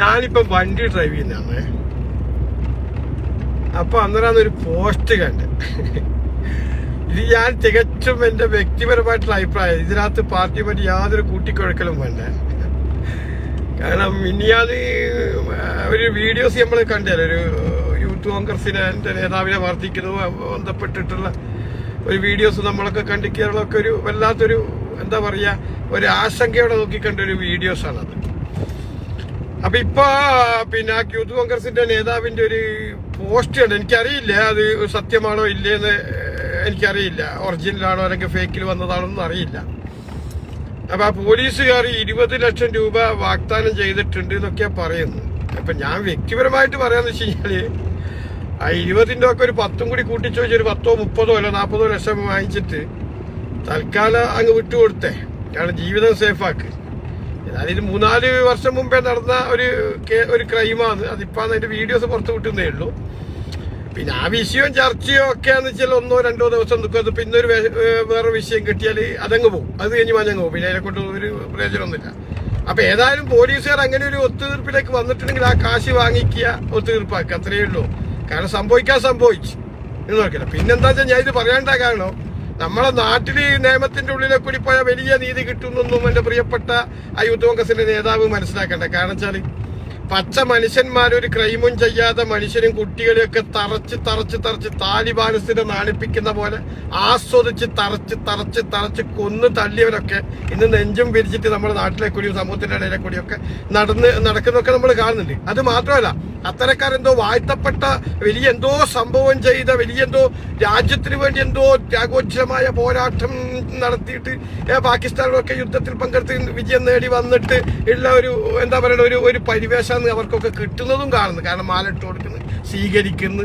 ഞാനിപ്പോ വണ്ടി ഡ്രൈവ് ചെയ്യുന്നതാണ്. അപ്പൊ അന്നേരം ഒരു പോസ്റ്റ് കണ്ട്. ഇത് ഞാൻ തികച്ചും എന്റെ വ്യക്തിപരമായിട്ടുള്ള അഭിപ്രായം. ഇതിനകത്ത് പാർട്ടി പറ്റി യാതൊരു കൂട്ടിക്കുഴക്കലും വേണ്ട. കാരണം ഇനിയാത് ഒരു വീഡിയോസ് നമ്മൾ കണ്ടല്ലോ? ഒരു യൂത്ത് കോൺഗ്രസിനെ എന്റെ നേതാവിനെ വർദ്ധിക്കുന്നതും ബന്ധപ്പെട്ടിട്ടുള്ള ഒരു വീഡിയോസ് നമ്മളൊക്കെ കണ്ട് ഒരു വല്ലാത്തൊരു എന്താ പറയാ ഒരു ആശങ്കയോടെ നോക്കിക്കണ്ട ഒരു വീഡിയോസ് ആണത്. അപ്പൊ ഇപ്പൊ പിന്നെ യൂത്ത് കോൺഗ്രസിന്റെ നേതാവിന്റെ ഒരു പോസ്റ്റ് ഉണ്ട് എനിക്കറിയില്ല അത് സത്യമാണോ ഇല്ലേന്ന് എനിക്കറിയില്ല. ഒറിജിനലാണോ അല്ലെങ്കിൽ ഫേക്കിൽ വന്നതാണോ എന്ന് അറിയില്ല. അപ്പൊ ആ പോലീസുകാർ ഇരുപത് ലക്ഷം രൂപ വാഗ്ദാനം ചെയ്തിട്ടുണ്ട് എന്നൊക്കെയാ പറയുന്നത്. അപ്പൊ ഞാൻ വ്യക്തിപരമായിട്ട് പറയാന്ന് വെച്ച് കഴിഞ്ഞാൽ ആ ഇരുപതിന്റെ ഒക്കെ ഒരു പത്തും കൂടി കൂട്ടിച്ചു വെച്ച് ഒരു പത്തോ മുപ്പതോ അല്ല നാൽപ്പതോ ലക്ഷം വാങ്ങിച്ചിട്ട് തൽക്കാലം അങ്ങ് വിട്ടുകൊടുത്തേ. കാരണം ജീവിതം സേഫാക്ക് ഇത് മൂന്നാൽ വർഷം മുമ്പേ നടന്ന ഒരു ഒരു ക്രൈമാണ്. അതിപ്പോ അതിന്റെ വീഡിയോസ് പുറത്തു വിട്ടുന്നേ ഉള്ളൂ. പിന്നെ ആ വിഷയവും ചർച്ചയോ ഒക്കെ എന്ന് വെച്ചാൽ ഒന്നോ രണ്ടോ ദിവസം നിൽക്കും പിന്നെ ഒരു വേറെ വിഷയം കിട്ടിയാൽ അതങ്ങ് പോകും അത് കഴിഞ്ഞ് മഞ്ഞങ്ങ് പോകും പിന്നെ അതിനെക്കൊണ്ട് ഒരു പ്രയോജനമൊന്നുമില്ല. അപ്പൊ ഏതായാലും പോലീസുകാർ അങ്ങനെ ഒരു ഒത്തുതീർപ്പിലേക്ക് വന്നിട്ടുണ്ടെങ്കിൽ ആ കാശ് വാങ്ങിക്കുക ഒത്തുതീർപ്പാക്കുക. അത്രയേ ഉള്ളൂ. കാരണം സംഭവിക്കാൻ സംഭവിച്ചു. എന്ന് നോക്കില്ല പിന്നെന്താ വെച്ചാൽ ഞാൻ ഇത് പറയേണ്ട കാരണം നമ്മളെ നാട്ടിൽ ഈ നിയമത്തിന്റെ ഉള്ളിലെ കൂടി പോയ വലിയ നീതി കിട്ടുന്നൊന്നും എന്റെ പ്രിയപ്പെട്ട ആ യൂത്ത് കോൺഗ്രസിന്റെ നേതാവ് മനസ്സിലാക്കണ്ട. കാരണം വെച്ചാൽ പച്ച മനുഷ്യന്മാരൊരു ക്രൈമും ചെയ്യാതെ മനുഷ്യരും കുട്ടികളെയൊക്കെ തറച്ച് തറച്ച് തറച്ച് താലിബാനസിനെ നാണിപ്പിക്കുന്ന പോലെ ആസ്വദിച്ച് തറച്ച് തറച്ച് തറച്ച് കൊന്നു തള്ളിയവരൊക്കെ ഇന്ന് നെഞ്ചും വിരിച്ചിട്ട് നമ്മുടെ നാട്ടിലെ കൂടിയും സമൂഹത്തിന്റെ ഇടയിലെ കൂടിയൊക്കെ നടന്ന് നടക്കുന്നൊക്കെ നമ്മൾ കാണുന്നുണ്ട്. അത് മാത്രമല്ല അത്തരക്കാരെന്തോ വാഴ്ത്തപ്പെട്ട വലിയ എന്തോ സംഭവം ചെയ്ത വലിയ എന്തോ രാജ്യത്തിന് വേണ്ടി എന്തോ ത്യാഗോജ്ജമായ പോരാട്ടം നടത്തിയിട്ട് പാകിസ്ഥാനിലൊക്കെ യുദ്ധത്തിൽ പങ്കെടുത്ത് വിജയം നേടി വന്നിട്ട് ഉള്ള ഒരു എന്താ പറയുക ഒരു ഒരു പരിവേശം അവർക്കൊക്കെ കിട്ടുന്നതും കാണുന്നു. കാരണം മാലിട്ട് കൊടുക്കുന്നു സ്വീകരിക്കുന്നു.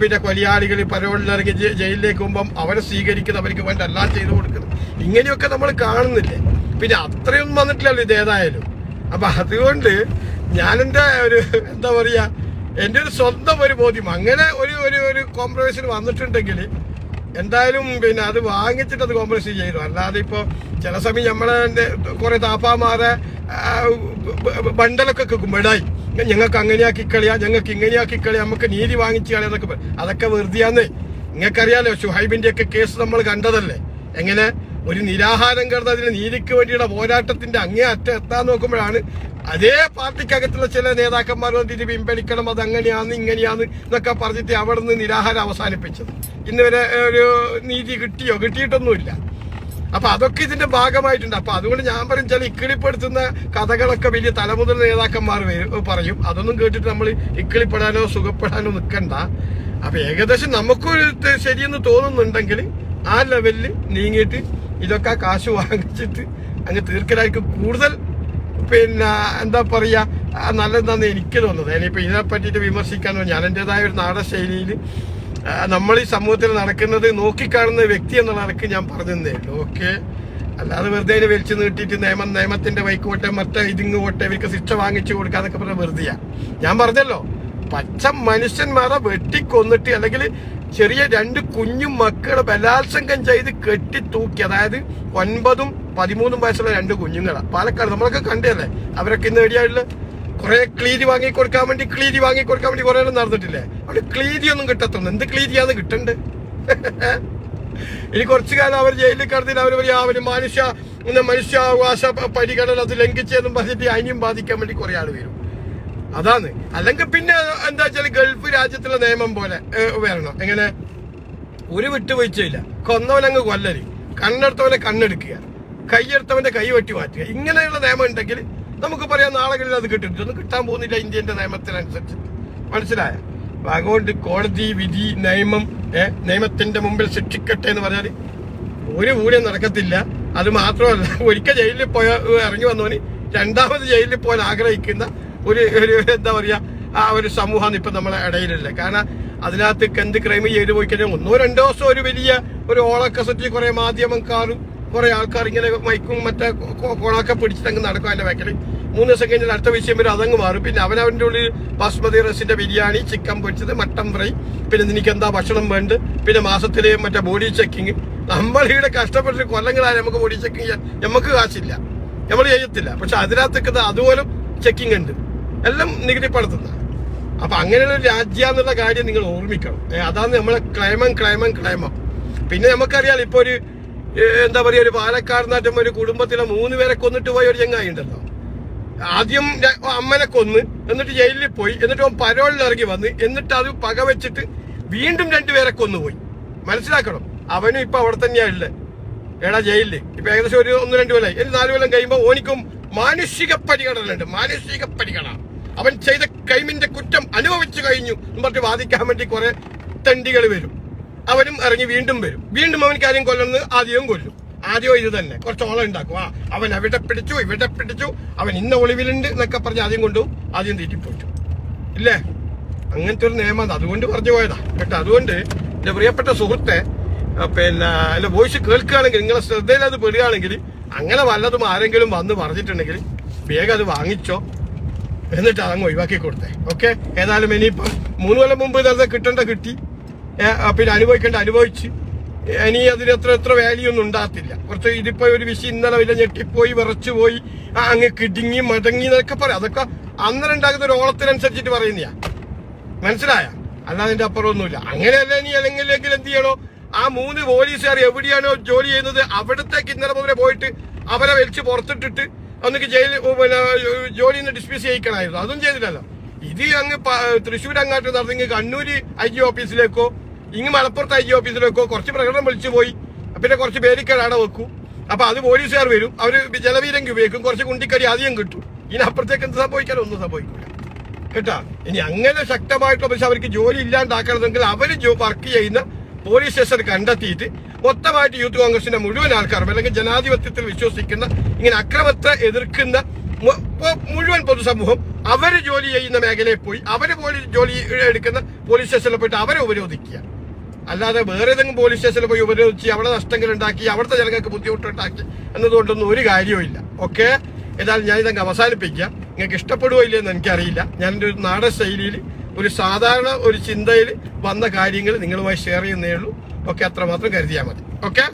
പിന്നെ കൊലയാളികൾ പരോളിലിറങ്ങി ജയിലിലേക്ക് പോകുമ്പം അവരെ സ്വീകരിക്കുന്നു അവർക്ക് വേണ്ട എല്ലാം ചെയ്തു കൊടുക്കുന്നു. ഇങ്ങനെയൊക്കെ നമ്മൾ കാണുന്നില്ലേ? പിന്നെ അത്രയൊന്നും വന്നിട്ടില്ലല്ലോ ഇത് ഏതായാലും. അപ്പൊ അതുകൊണ്ട് ഞാനെന്റെ ഒരു എന്താ പറയാ എന്റെ ഒരു സ്വന്തം ഒരു ബോധ്യം. അങ്ങനെ ഒരു ഒരു ഒരു കോംപ്രമൈസിന് വന്നിട്ടുണ്ടെങ്കിൽ എന്തായാലും പിന്നെ അത് വാങ്ങിച്ചിട്ട് അത് കോംപ്രമൈസ് ചെയ്തു. അല്ലാതെ ഇപ്പോൾ ചില സമയം നമ്മളെ കുറെ താപ്പാമാരെ ബണ്ടലൊക്കെ കിട്ടുമ്പോഴായി ഞങ്ങൾക്ക് അങ്ങനെയാക്കി കളിയാ ഞങ്ങൾക്ക് ഇങ്ങനെയാക്കി കളിയാ നമുക്ക് നീതി വാങ്ങിച്ച് കളിയാന്നൊക്കെ. അതൊക്കെ വെറുതെയാന്നേ. നിങ്ങൾക്കറിയാലോ ഷുഹൈബിന്റെ ഒക്കെ കേസ് നമ്മൾ കണ്ടതല്ലേ? എങ്ങനെ? ഒരു നിരാഹാരം കിടന്ന് അതിന് നീതിക്ക് വേണ്ടിയുള്ള പോരാട്ടത്തിന്റെ അങ്ങേ അറ്റം എത്താൻ നോക്കുമ്പോഴാണ് അതേ പാർട്ടിക്കകത്തുള്ള ചില നേതാക്കന്മാർ വന്നിട്ട് പിൻവലിക്കണം അത് അങ്ങനെയാന്ന് ഇങ്ങനെയാന്ന് എന്നൊക്കെ പറഞ്ഞിട്ട് അവിടെ നിന്ന് നിരാഹാരം അവസാനിപ്പിച്ചത്. ഇന്ന് വരെ ഒരു നീതി കിട്ടിയോ? കിട്ടിയിട്ടൊന്നുമില്ല. അപ്പൊ അതൊക്കെ ഇതിന്റെ ഭാഗമായിട്ടുണ്ട്. അപ്പൊ അതുകൊണ്ട് ഞാൻ പറയും ചില ഇക്കിളിപ്പെടുത്തുന്ന കഥകളൊക്കെ വലിയ തലമുതൽ നേതാക്കന്മാർ പറയും. അതൊന്നും കേട്ടിട്ട് നമ്മൾ ഇക്കിളിപ്പെടാനോ സുഖപ്പെടാനോ നിൽക്കണ്ട അപ്പൊ ഏകദേശം നമുക്കൊരു ശരിയെന്ന് തോന്നുന്നുണ്ടെങ്കിൽ ആ ലെവലിൽ നീങ്ങിയിട്ട് ഇതൊക്കെ കാശ് വാങ്ങിച്ചിട്ട് അങ്ങ് തീർക്കലായിരിക്കും കൂടുതൽ പിന്നെ എന്താ പറയുക നല്ലതെന്നാണ് എനിക്ക് തോന്നുന്നത്. ഇനിയിപ്പോൾ ഇതിനെ പറ്റിയിട്ട് വിമർശിക്കാനോ ഞാൻ എന്റെതായ ഒരു നാടൻ ശൈലിയിൽ നമ്മൾ ഈ സമൂഹത്തിൽ നടക്കുന്നത് നോക്കിക്കാണുന്ന വ്യക്തി എന്ന നിലയ്ക്ക് ഞാൻ പറഞ്ഞതേ ഓക്കെ? അല്ലാതെ വെറുതെ അതിനെ വലിച്ചു നീട്ടിയിട്ട് നിയമം നിയമത്തിന്റെ വൈക്ക് പോട്ടെ മറ്റേ ഇതിങ്ങ് പോട്ടെ ഇവർക്ക് ശിക്ഷ വാങ്ങിച്ചു കൊടുക്കുക എന്നൊക്കെ പറഞ്ഞാൽ വെറുതെയാണ് ഞാൻ പറഞ്ഞല്ലോ പച്ച മനുഷ്യന്മാരെ വെട്ടിക്കൊന്നിട്ട് അല്ലെങ്കിൽ ചെറിയ രണ്ട് കുഞ്ഞു മക്കളെ ബലാത്സംഗം ചെയ്ത് കെട്ടി തൂക്കി അതായത് ഒൻപതും പതിമൂന്നും വയസ്സുള്ള രണ്ട് കുഞ്ഞുങ്ങളാണ് പാലക്കാട് നമ്മളൊക്കെ കണ്ടല്ലേ അവരൊക്കെ ഇന്ന് എവിടെയായുള്ള കുറെ ക്ലീരി വാങ്ങി കൊടുക്കാൻ വേണ്ടി ക്ലീരി വാങ്ങി കൊടുക്കാൻ വേണ്ടി കുറെ നടന്നിട്ടില്ലേ? അവിടെ ക്ലീരി ഒന്നും കിട്ടത്തുന്നു. എന്ത് ക്ലീരിയാന്ന് കിട്ടണ്ട്? ഇനി കുറച്ചു കാലം അവർ ജയിലിൽ കടത്തി അവർ പറയും അവർ മനുഷ്യ മനുഷ്യാവകാശ പരിഗണന അത് ലംഘിച്ചെന്നും പറഞ്ഞിട്ട് അതിനെയും ബാധിക്കാൻ വേണ്ടി കുറെ ആൾ വരും. അതാണ്. അല്ലെങ്കിൽ പിന്നെ എന്താ വെച്ചാൽ ഗൾഫ് രാജ്യത്തിലെ നിയമം പോലെ വരണം. എങ്ങനെ? ഒരു വിട്ടുവീഴ്ചയില്ല കൊന്നവനങ്ങ് കൊല്ലരി കണ്ണെടുത്തവനെ കണ്ണെടുക്കുക. കൈയെടുത്തവന്റെ കൈ വെട്ടി മാറ്റുക. ഇങ്ങനെയുള്ള നിയമം ഉണ്ടെങ്കിൽ നമുക്ക് പറയാം നാളുകളിൽ അത് കിട്ടും. ഒന്നും കിട്ടാൻ പോകുന്നില്ല ഇന്ത്യന്റെ നിയമത്തിനനുസരിച്ച്. മനസ്സിലായ? അതുകൊണ്ട് കോടതി വിധി നിയമം നിയമത്തിന്റെ മുമ്പിൽ ശിക്ഷിക്കട്ടെ എന്ന് പറഞ്ഞാൽ ഒരു കൂടിയും നടക്കത്തില്ല. അത് മാത്രമല്ല ഒരിക്കൽ ജയിലിൽ പോയ ഇറങ്ങി വന്നവന് രണ്ടാമത് ജയിലിൽ പോകാൻ ആഗ്രഹിക്കുന്ന ഒരു ഒരു എന്താ പറയാ ആ ഒരു സമൂഹമാണ് ഇപ്പൊ നമ്മളെ ഇടയിലുള്ളത് കാരണം അതിനകത്ത് എന്ത് ക്രൈം ചെയ്തു പോയി കഴിഞ്ഞാൽ ഒന്നോ രണ്ടോ ദിവസം ഒരു വലിയ ഒരു ഓളൊക്കെ കുറേ മാധ്യമക്കാരും കുറേ ആൾക്കാർ ഇങ്ങനെ മൈക്കും മറ്റേ കോളൊക്കെ പിടിച്ചിട്ടങ്ങ് നടക്കും അതിന്റെ ബാക്കിൽ മൂന്ന് ദിവസം കഴിഞ്ഞാൽ അടുത്ത വിഷയം വരും അതങ്ങ് മാറും. പിന്നെ അവനവന്റെ ഉള്ളിൽ ബാസ്മതി റൈസിന്റെ ബിരിയാണി ചിക്കൻ പൊരിച്ചത് മട്ടൻ ഫ്രൈ. പിന്നെ നിനക്ക് എന്താ ഭക്ഷണം വേണ്ട പിന്നെ മാസത്തിലെ മറ്റേ ബോഡി ചെക്കിങ് നമ്മൾ ഇവിടെ കഷ്ടപ്പെട്ടിട്ട് കൊല്ലങ്ങളായി നമുക്ക് ബോഡി ചെക്കിങ് ചെയ്യാൻ നമുക്ക് കാശില്ല. നമ്മൾ ചെയ്യത്തില്ല. പക്ഷെ അതിനകത്തേക്ക് അതുപോലും ചെക്കിംഗ് ഉണ്ട്. എല്ലാം നികുതി പടത്തുന്ന അപ്പൊ അങ്ങനെയുള്ള ഒരു കാര്യം നിങ്ങൾ ഓർമ്മിക്കണം. അതാണ് നമ്മളെ ക്ലൈമം ക്ലൈമം ക്ലൈമം പിന്നെ നമുക്കറിയാം ഇപ്പൊ ഒരു എന്താ പറയാ ഒരു പാലക്കാട് നാട്ടം ഒരു കുടുംബത്തിലെ മൂന്ന് പേരെ കൊന്നിട്ട് പോയ ഒരു ചങ്ങായി ഉണ്ടല്ലോ. ആദ്യം അമ്മനെ കൊന്ന് എന്നിട്ട് ജയിലിൽ പോയി എന്നിട്ട് അവൻ പരോളിൽ ഇറങ്ങി വന്ന് എന്നിട്ട് അത് പക വെച്ചിട്ട് വീണ്ടും രണ്ടുപേരെ കൊന്നുപോയി. മനസ്സിലാക്കണം? അവനും ഇപ്പൊ അവിടെ തന്നെയാ ഉള്ളത് എടാ ജയിലിൽ. ഇപ്പൊ ഏകദേശം ഒരു ഒന്ന് രണ്ട് കൊല്ലായി. ഇനി നാല് കൊല്ലം കഴിയുമ്പോ ഓനിക്കും മാനുഷിക പരിഗണന ഉണ്ട് മാനുഷിക പരിഗണന. അവൻ ചെയ്ത കൈമിന്റെ കുറ്റം അനുഭവിച്ചു കഴിഞ്ഞു എന്ന് പറഞ്ഞ് വാദിക്കാൻ വേണ്ടി കുറെ തണ്ടികൾ വരും. അവനും ഇറങ്ങി വീണ്ടും വരും. വീണ്ടും അവൻ കാര്യം കൊല്ലുന്നത് ആദ്യവും കൊല്ലും. ആദ്യവും ഇത് തന്നെ. കുറച്ച് ഓളം ഉണ്ടാക്കും. ആ അവൻ അവിടെ പിടിച്ചു ഇവിടെ പിടിച്ചു. അവൻ ഇന്ന ഒളിവിലുണ്ട് എന്നൊക്കെ പറഞ്ഞ് ആദ്യം കൊണ്ടു ആദ്യം തീറ്റിപ്പോയിട്ടു ഇല്ലേ? അങ്ങനത്തെ ഒരു നിയമം അതുകൊണ്ട് പറഞ്ഞു പോയതാ. കേട്ടോ അതുകൊണ്ട് എന്റെ പ്രിയപ്പെട്ട സുഹൃത്തെ പിന്നെ എന്റെ വോയിസ് കേൾക്കുകയാണെങ്കിൽ നിങ്ങളെ ശ്രദ്ധയിൽ അത് പെടുകയാണെങ്കിൽ അങ്ങനെ വല്ലതും ആരെങ്കിലും വന്ന് പറഞ്ഞിട്ടുണ്ടെങ്കിൽ വേഗം അത് വാങ്ങിച്ചോ. എന്നിട്ട് അതങ്ങ് ഒഴിവാക്കി കൊടുത്തേ. ഓക്കെ ഏതായാലും ഇനിയിപ്പം മൂന്ന് കൊല്ലം മുമ്പ് നേരത്തെ കിട്ടേണ്ട കിട്ടി. പിന്നെ അനുഭവിക്കേണ്ട അനുഭവിച്ച്. ഇനി അതിന് എത്ര എത്ര വാല്യൂ ഒന്നും ഉണ്ടാകത്തില്ല. കുറച്ച് ഇതിപ്പോ ഒരു വിഷയം ഇന്നലെ വില ഞെട്ടിപ്പോയി വിറച്ചു പോയി ആ, അങ്ങ് കിടുങ്ങി മടങ്ങി എന്നൊക്കെ പറയാം. അതൊക്കെ അന്നേരം ഉണ്ടാകുന്ന ഒരു ഓളത്തിനനുസരിച്ചിട്ട് പറയുന്നയാ. മനസ്സിലായ? അല്ലാതെ അതിന്റെ അപ്പുറമൊന്നുമില്ല. അങ്ങനെയല്ല ഇനി അല്ലെങ്കിൽ എന്ത് ചെയ്യണോ? ആ മൂന്ന് പോലീസുകാർ എവിടെയാണോ ജോലി ചെയ്യുന്നത് അവിടത്തേക്ക് ഇന്നലെ മുതലേ പോയിട്ട് അവരെ വലിച്ച് പുറത്തിട്ടിട്ട് ഒന്നിക്ക് ജയിലിൽ പിന്നെ ജോലിയിൽ നിന്ന് ഡിസ്മിസ് ചെയ്യിക്കണമായിരുന്നു അതും ചെയ്തില്ലല്ലോ. ഇത് അങ്ങ് തൃശ്ശൂർ അങ്ങാട്ട് നടന്നെങ്കിൽ കണ്ണൂര് ഐ ജി ഓഫീസിലേക്കോ ഇങ്ങ് മലപ്പുറത്ത് ഐ ജി ഓഫീസിലേക്കോ കുറച്ച് പ്രകടനം വിളിച്ചു പോയി. പിന്നെ കുറച്ച് പേരിക്കേട് അവിടെ വെക്കും. അപ്പൊ അത് പോലീസുകാർ വരും. അവർ ജലവീരങ്കി ഉപയോഗിക്കും. കുറച്ച് കുണ്ടിക്കടി ആദ്യം കിട്ടും. ഇതിനപ്പുറത്തേക്ക് എന്ത് സംഭവിക്കാനോ? ഒന്നും സംഭവിക്കില്ല കേട്ടാ? ഇനി അങ്ങനെ ശക്തമായിട്ടുള്ള പക്ഷെ അവർക്ക് ജോലി ഇല്ലാണ്ടാക്കണമെങ്കിൽ അവർ വർക്ക് ചെയ്യുന്ന പോലീസ് സ്റ്റേഷൻ കണ്ടെത്തിയിട്ട് മൊത്തമായിട്ട് യൂത്ത് കോൺഗ്രസിന്റെ മുഴുവൻ ആൾക്കാരും അല്ലെങ്കിൽ ജനാധിപത്യത്തിൽ വിശ്വസിക്കുന്ന ഇങ്ങനെ അക്രമത്തെ എതിർക്കുന്ന മുഴുവൻ പൊതുസമൂഹം അവർ ജോലി ചെയ്യുന്ന മേഖലയിൽ പോയി അവർ പോലീസ് ജോലി എടുക്കുന്ന പോലീസ് സ്റ്റേഷനിൽ പോയിട്ട് അവരെ ഉപരോധിക്കുക. അല്ലാതെ വേറെ ഏതെങ്കിലും പോലീസ് സ്റ്റേഷനിൽ പോയി ഉപരോധിച്ച് അവിടെ നഷ്ടങ്ങൾ ഉണ്ടാക്കി അവിടുത്തെ ജനങ്ങൾക്ക് ബുദ്ധിമുട്ടുണ്ടാക്കി എന്നതുകൊണ്ടൊന്നും ഒരു കാര്യവും ഓക്കെ? ഏതായാലും ഞാൻ ഇതങ്ങ് അവസാനിപ്പിക്കാം. നിങ്ങൾക്ക് ഇഷ്ടപ്പെടുവോ ഇല്ലെന്ന് എനിക്കറിയില്ല. ഞാൻ എന്റെ ഒരു നാടൻ ശൈലിയിൽ ഒരു സാധാരണ ഒരു ചിന്തയിൽ വന്ന കാര്യങ്ങൾ നിങ്ങളുമായി ഷെയർ ചെയ്യുന്നേ ഉള്ളൂ. ഓക്കെ അത്രമാത്രം കരുതിയാൽ മതി ഓക്കെ